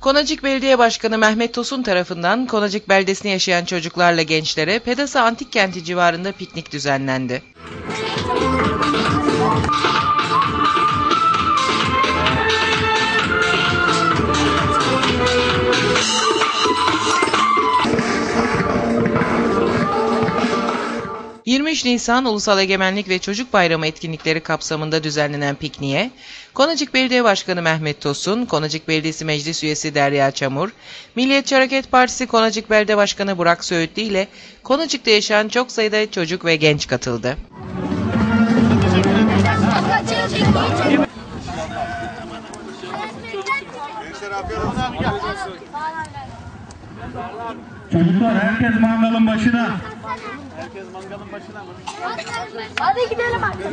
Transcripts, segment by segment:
Konacık Belediye Başkanı Mehmet Tosun tarafından Konacık beldesinde yaşayan çocuklarla gençlere Pedasa Antik Kenti civarında piknik düzenlendi. ...23 Nisan Ulusal Egemenlik ve Çocuk Bayramı etkinlikleri kapsamında düzenlenen pikniğe... ...Konacık Belediye Başkanı Mehmet Tosun, Konacık Belediyesi Meclis Üyesi Derya Çamur... ...Milliyetçi Hareket Partisi Konacık Belediye Başkanı Burak Söğütlü ile... ...Konacık'ta yaşayan çok sayıda çocuk ve genç katıldı. Çocuklar herkes mangalın başına. Hadi gidelim artık.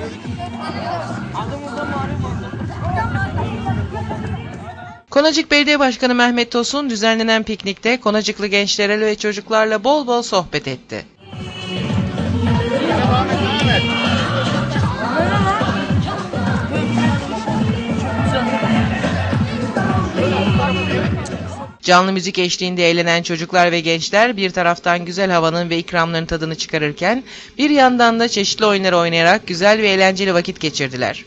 Konacık Belediye Başkanı Mehmet Tosun düzenlenen piknikte Konacıklı gençlerle ve çocuklarla bol bol sohbet etti. Canlı müzik eşliğinde eğlenen çocuklar ve gençler bir taraftan güzel havanın ve ikramların tadını çıkarırken bir yandan da çeşitli oyunlar oynayarak güzel ve eğlenceli vakit geçirdiler.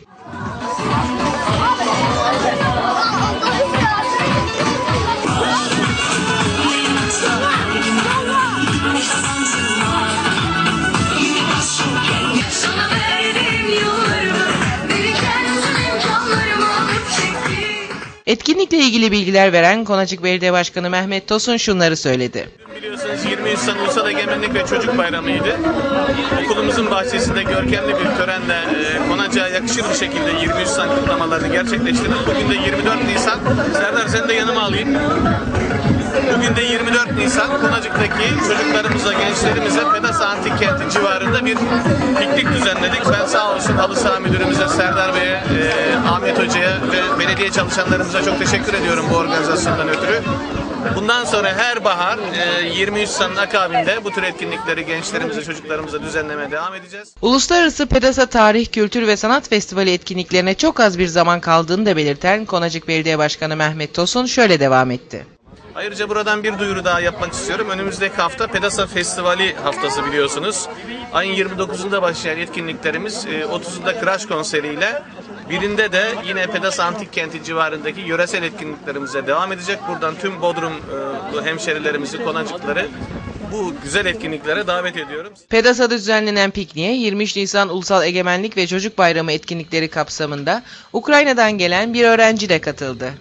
Etkinlikle ilgili bilgiler veren Konacık Belediye Başkanı Mehmet Tosun şunları söyledi. Biliyorsunuz 20 Nisan Ulusal Egemenlik ve Çocuk Bayramı'ydı. Okulumuzun bahçesinde görkemli bir törenle e, Konacık'a yakışır bir şekilde 23 Nisan kutlamalarını gerçekleştirdik. Bugün de 24 Nisan. Serdar seni de yanıma alayım. Bugün de 24 Nisan Konacık'taki çocuklarımıza, gençlerimize Pedasa Antik Kenti civarında bir piknik düzenledik. Ben sağ olsun Halı Saha Müdürümüze, Serdar Bey'e, e, Ahmet Hoca'ya belediye çalışanlarımıza çok teşekkür ediyorum bu organizasyondan ötürü. Bundan sonra her bahar e, 23 Nisan'ın akabinde bu tür etkinlikleri gençlerimize, çocuklarımıza düzenlemeye devam edeceğiz. Uluslararası Pedasa Tarih, Kültür ve Sanat Festivali etkinliklerine çok az bir zaman kaldığını da belirten Konacık Belediye Başkanı Mehmet Tosun şöyle devam etti. Ayrıca buradan bir duyuru daha yapmak istiyorum. Önümüzdeki hafta Pedasa Festivali haftası biliyorsunuz. Ayın 29'unda başlayan etkinliklerimiz e, 30'unda Crash konseriyle Birinde de yine Pedas Antik Kenti civarındaki yöresel etkinliklerimize devam edecek. Buradan tüm Bodrumlu e, hemşerilerimizi, konacıkları bu güzel etkinliklere davet ediyorum. Pedasa'da düzenlenen pikniğe 23 Nisan Ulusal Egemenlik ve Çocuk Bayramı etkinlikleri kapsamında Ukrayna'dan gelen bir öğrenci de katıldı.